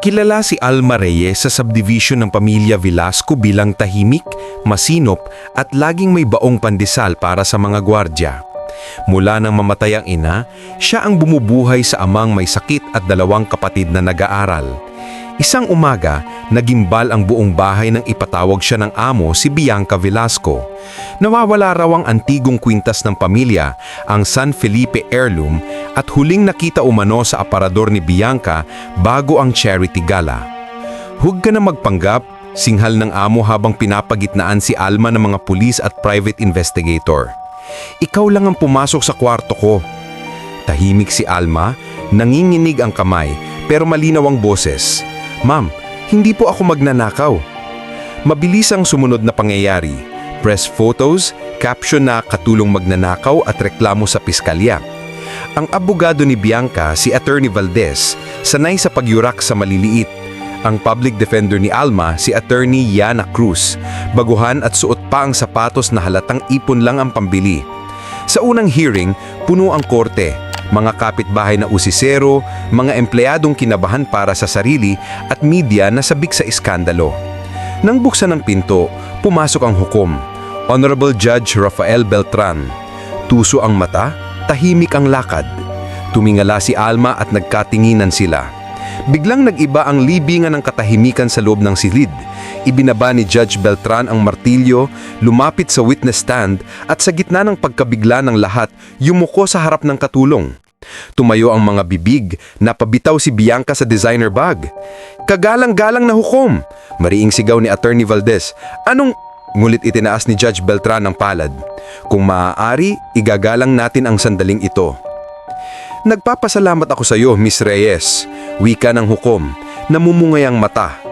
Kilala si Alma Reyes sa subdivision ng pamilya Velasco bilang tahimik, masinop at laging may baong pandesal para sa mga gwardya. Mula nang mamatay ang ina, siya ang bumubuhay sa amang may sakit at dalawang kapatid na nag-aaral. Isang umaga, nagimbal ang buong bahay nang ipatawag siya ng amo si Bianca Velasco. Nawawala raw ang antigong kwintas ng pamilya, ang San Felipe heirloom at huling nakita umano sa aparador ni Bianca bago ang charity gala. Huwag ka na magpanggap, singhal ng amo habang pinapagitnaan si Alma ng mga pulis at private investigator. Ikaw lang ang pumasok sa kwarto ko. Tahimik si Alma, nanginginig ang kamay pero malinaw ang boses. Ma'am, hindi po ako magnanakaw. Mabilis ang sumunod na pangyayari. Press photos, caption na katulong magnanakaw at reklamo sa piskalya. Ang abogado ni Bianca, si Attorney Valdez, sanay sa pagyurak sa maliliit. Ang public defender ni Alma, si Attorney Yana Cruz, baguhan at suot pa ang sapatos na halatang ipon lang ang pambili. Sa unang hearing, puno ang korte, mga kapitbahay na usisero, mga empleyadong kinabahan para sa sarili at media na sabik sa iskandalo. Nang buksan ang pinto, pumasok ang hukom. Honorable Judge Rafael Beltran. Tuso ang mata, tahimik ang lakad. Tumingala si Alma at nagkatinginan sila. Biglang nag-iba ang libingan ng katahimikan sa loob ng silid. Ibinaba ni Judge Beltran ang martilyo, lumapit sa witness stand at sa gitna ng pagkabigla ng lahat, yumuko sa harap ng katulong. Tumayo ang mga bibig, napabitaw si Bianca sa designer bag. Kagalang-galang na hukom! Mariing sigaw ni Attorney Valdez. Anong... Ngulit itinaas ni Judge Beltran ang palad. Kung maaari, igagalang natin ang sandaling ito. Nagpapasalamat ako sa iyo, Miss Reyes. Wika ng hukom, namumungay ang mata.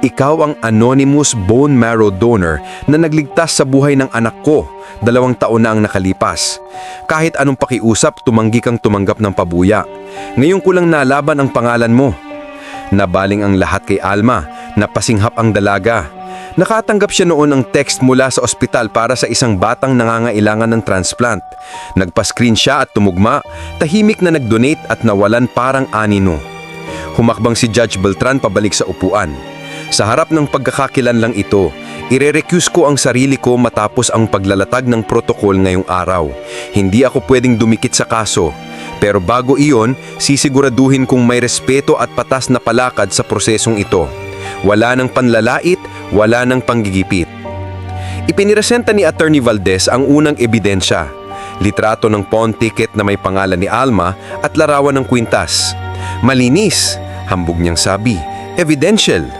Ikaw ang anonymous bone marrow donor na nagligtas sa buhay ng anak ko. Dalawang taon na ang nakalipas. Kahit anong pakiusap, tumanggi kang tumanggap ng pabuya. Ngayon ko lang nalaban ang pangalan mo. Nabaling ang lahat kay Alma, napasinghap ang dalaga. Nakatanggap siya noon ng text mula sa ospital para sa isang batang nangangailangan ng transplant. Nagpa-screen siya at tumugma, tahimik na nag-donate at nawalan parang anino. Humakbang si Judge Beltran pabalik sa upuan. Sa harap ng pagkakakilan lang ito, irerecuse ko ang sarili ko matapos ang paglalatag ng protokol ngayong araw. Hindi ako pwedeng dumikit sa kaso. Pero bago iyon, sisiguraduhin kong may respeto at patas na palakad sa prosesong ito. Wala ng panlalait, wala ng panggigipit. Ipiniresenta ni Attorney Valdez ang unang ebidensya, litrato ng pawn ticket na may pangalan ni Alma at larawan ng kwintas. Malinis, hambog niyang sabi, evidential.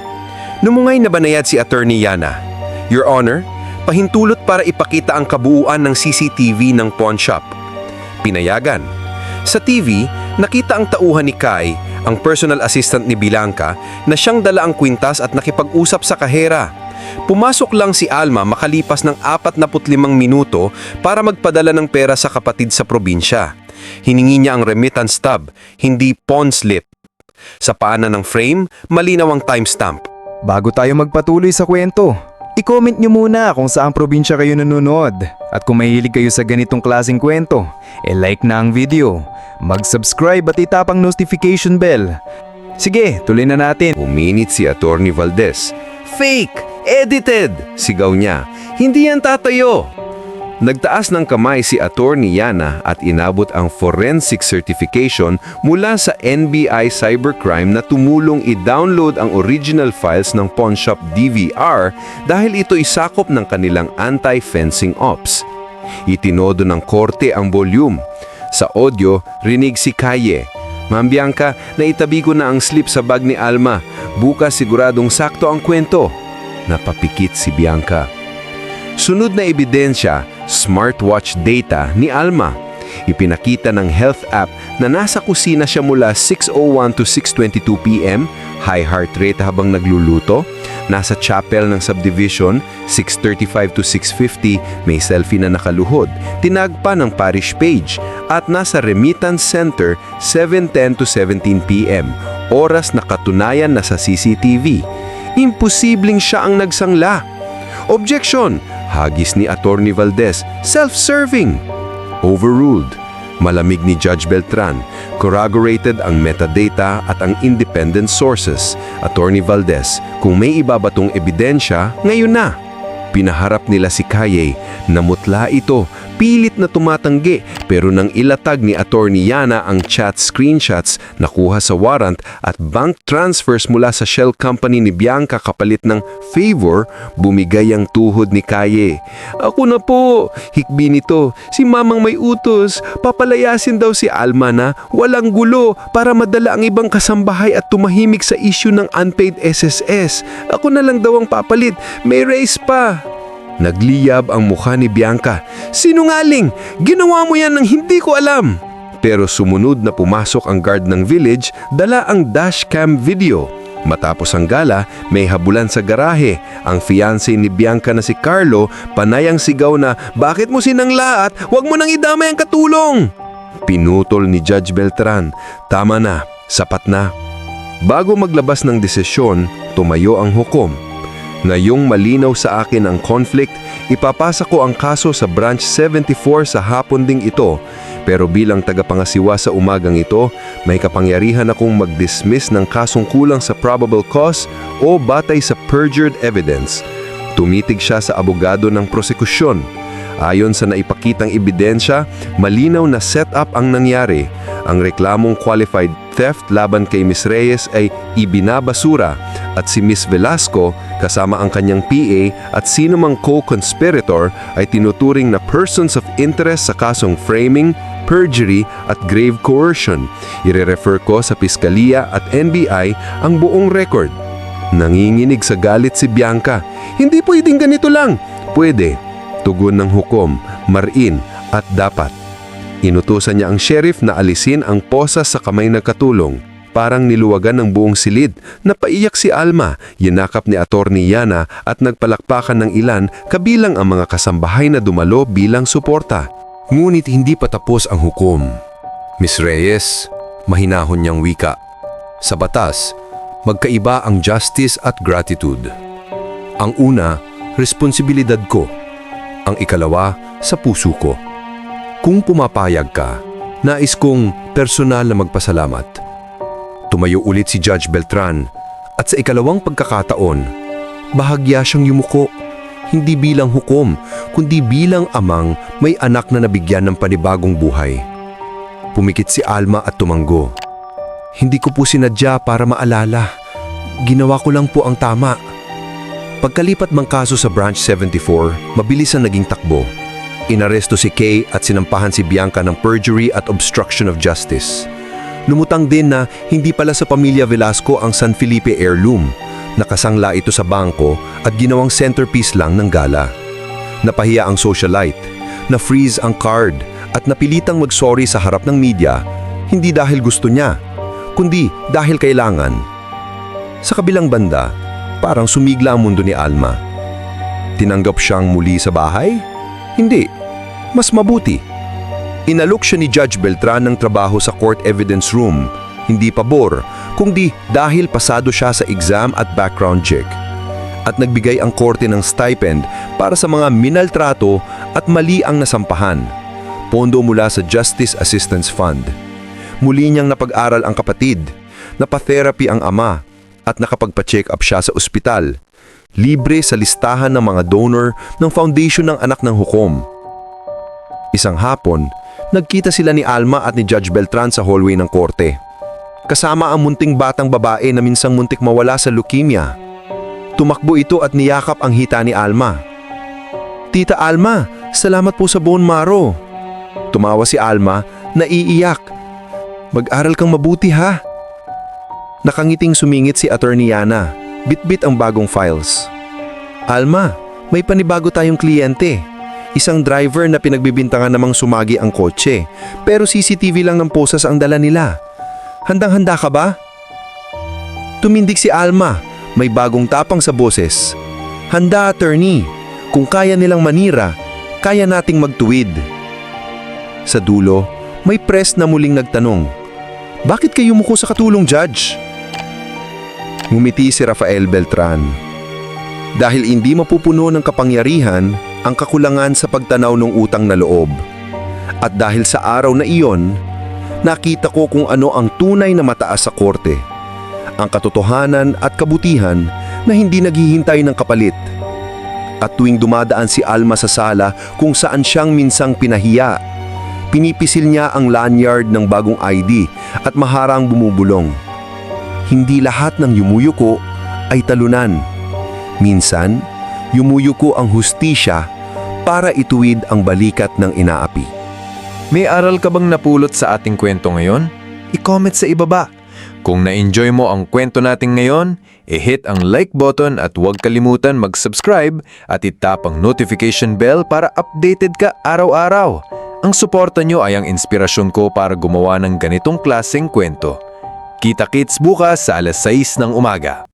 Numungay na banayad si Attorney Yana. Your Honor, pahintulot para ipakita ang kabuuan ng CCTV ng pawn shop. Pinayagan. Sa TV, nakita ang tauhan ni Kai, ang personal assistant ni Bilanca, na siyang dala ang kwintas at nakipag-usap sa kahera. Pumasok lang si Alma makalipas ng 45 minuto para magpadala ng pera sa kapatid sa probinsya. Hiningi niya ang remittance stub, hindi pawn slip. Sa paanan ng frame, malinaw ang timestamp. Bago tayo magpatuloy sa kwento, i-comment nyo muna kung saang probinsya kayo nanonood. At kung mahilig kayo sa ganitong klaseng kwento, e-like na ang video, mag-subscribe at itapang notification bell. Sige, tuloy na natin. Uminit si Attorney Valdez. Fake! Edited! Sigaw niya. Hindi yan tatayo! Nagtaas ng kamay si Attorney Yana at inabot ang forensic certification mula sa NBI Cybercrime na tumulong i-download ang original files ng Pawnshop DVR dahil ito isakop ng kanilang anti-fencing ops. Itinodo ng korte ang volume. Sa audio, rinig si Kaye. Ma'am Bianca, naitabi ko na ang slip sa bag ni Alma. Bukas siguradong sakto ang kwento. Napapikit si Bianca. Sunod na ebidensya, smartwatch data ni Alma. Ipinakita ng health app na nasa kusina siya mula 6.01 to 6.22 p.m., high heart rate habang nagluluto, nasa chapel ng subdivision 6.35 to 6.50, may selfie na nakaluhod, tinagpa ng parish page, at nasa remittance center 7.10 to 17 p.m., oras na katunayan na sa CCTV. Imposibleng siya ang nagsangla. Objection! Hagis ni Attorney Valdez, self-serving. Overruled. Malamig ni Judge Beltran, corroborated ang metadata at ang independent sources. Attorney Valdez, kung may ibabatong ebidensya, ngayon na. Pinaharap nila si Kaye, namutla ito, pilit na tumatanggi pero nang ilatag ni Attorney Yana ang chat screenshots nakuha sa warrant at bank transfers mula sa shell company ni Bianca kapalit ng favor, bumigay ang tuhod ni Kaye. Ako na po, hikbi nito, si mamang may utos, papalayasin daw si Alma na walang gulo para madala ang ibang kasambahay at tumahimik sa issue ng unpaid SSS. Ako na lang daw ang papalit, may raise pa. Nagliyab ang mukha ni Bianca. Sinungaling! Ginawa mo yan ng hindi ko alam! Pero sumunod na pumasok ang guard ng village, dala ang dashcam video. Matapos ang gala, may habulan sa garahe. Ang fiancé ni Bianca na si Carlo, panayang sigaw na, Bakit mo sinangla at huwag mo nang idamay ang katulong! Pinutol ni Judge Beltran, Tama na, sapat na. Bago maglabas ng desisyon, tumayo ang hukom. Ngayong malinaw sa akin ang conflict, ipapasa ko ang kaso sa Branch 74 sa hapon ding ito. Pero bilang tagapangasiwa sa umagang ito, may kapangyarihan akong mag-dismiss ng kasong kulang sa probable cause o batay sa perjured evidence. Tumitig siya sa abogado ng prosekusyon. Ayon sa naipakitang ebidensya, malinaw na setup ang nangyari. Ang reklamong qualified theft laban kay Miss Reyes ay ibinabasura at si Miss Velasco kasama ang kanyang PA at sino mang co-conspirator ay tinuturing na persons of interest sa kasong framing, perjury at grave coercion. Ire-refer ko sa Piskalia at NBI ang buong record. Nanginginig sa galit si Bianca. Hindi pwedeng ganito lang. Pwede. Tugon ng hukom, marin at dapat. Inutusan niya ang sheriff na alisin ang posa sa kamay ng katulong. Parang niluwagan ng buong silid. Napaiyak si Alma, yinakap ni Attorney Yana at nagpalakpakan ng ilan kabilang ang mga kasambahay na dumalo bilang suporta. Ngunit hindi pa tapos ang hukom. Miss Reyes, mahinahon niyang wika. Sa batas, magkaiba ang justice at gratitude. Ang una, responsibilidad ko. Ang ikalawa, sa puso ko. Kung pumapayag ka, nais kong personal na magpasalamat. Tumayo ulit si Judge Beltran at sa ikalawang pagkakataon, bahagya siyang yumuko. Hindi bilang hukom, kundi bilang amang may anak na nabigyan ng panibagong buhay. Pumikit si Alma at tumanggo. Hindi ko po sinadya para maalala. Ginawa ko lang po ang tama. Pagkalipat mang kaso sa Branch 74, mabilis ang naging takbo. Inaresto si Kay at sinampahan si Bianca ng perjury at obstruction of justice. Lumutang din na hindi pala sa pamilya Velasco ang San Felipe heirloom. Nakasangla ito sa bangko at ginawang centerpiece lang ng gala. Napahiya ang socialite, na-freeze ang card at napilitang mag-sorry sa harap ng media, hindi dahil gusto niya, kundi dahil kailangan. Sa kabilang banda, parang sumigla ang mundo ni Alma. Tinanggap siyang muli sa bahay? Hindi. Mas mabuti. Inalok siya ni Judge Beltran ng trabaho sa court evidence room, hindi pabor, kundi dahil pasado siya sa exam at background check. At nagbigay ang korte ng stipend para sa mga minaltrato at mali ang nasampahan. Pondo mula sa Justice Assistance Fund. Muli niyang napag-aral ang kapatid, napatherapy ang ama, at nakapagpa-check up siya sa ospital. Libre sa listahan ng mga donor ng foundation ng anak ng hukom. Isang hapon, nagkita sila ni Alma at ni Judge Beltran sa hallway ng korte. Kasama ang munting batang babae na minsang muntik mawala sa leukemia. Tumakbo ito at niyakap ang hita ni Alma. Tita Alma, salamat po sa bone marrow. Tumawa si Alma, naiiyak. Mag-aral kang mabuti ha. Nakangiting sumingit si Attorney Yana. Bitbit ang bagong files. Alma, may panibago tayong kliyente. Isang driver na pinagbibintangan namang sumagi ang kotse, pero CCTV lang ng posas ang dala nila. Handang-handa ka ba? Tumindig si Alma, may bagong tapang sa boses. Handa, attorney. Kung kaya nilang manira, kaya nating magtuwid. Sa dulo, may press na muling nagtanong, Bakit kayo muko sa katulong, Judge? Ngumiti si Rafael Beltran. Dahil hindi mapupuno ng kapangyarihan ang kakulangan sa pagtanaw ng utang na loob. At dahil sa araw na iyon, nakita ko kung ano ang tunay na mataas sa korte. Ang katotohanan at kabutihan na hindi naghihintay ng kapalit. At tuwing dumadaan si Alma sa sala kung saan siyang minsang pinahiya, pinipisil niya ang lanyard ng bagong ID at maharang bumubulong. Hindi lahat ng yumuyuko ay talunan. Minsan, yumuyuko ang hustisya para ituwid ang balikat ng inaapi. May aral ka bang napulot sa ating kwento ngayon? I-comment sa ibaba. Kung na-enjoy mo ang kwento natin ngayon, i-hit ang like button at huwag kalimutan mag-subscribe at itap ang notification bell para updated ka araw-araw. Ang suporta nyo ay ang inspirasyon ko para gumawa ng ganitong klaseng kwento. Kita-kits bukas sa alas 6 ng umaga.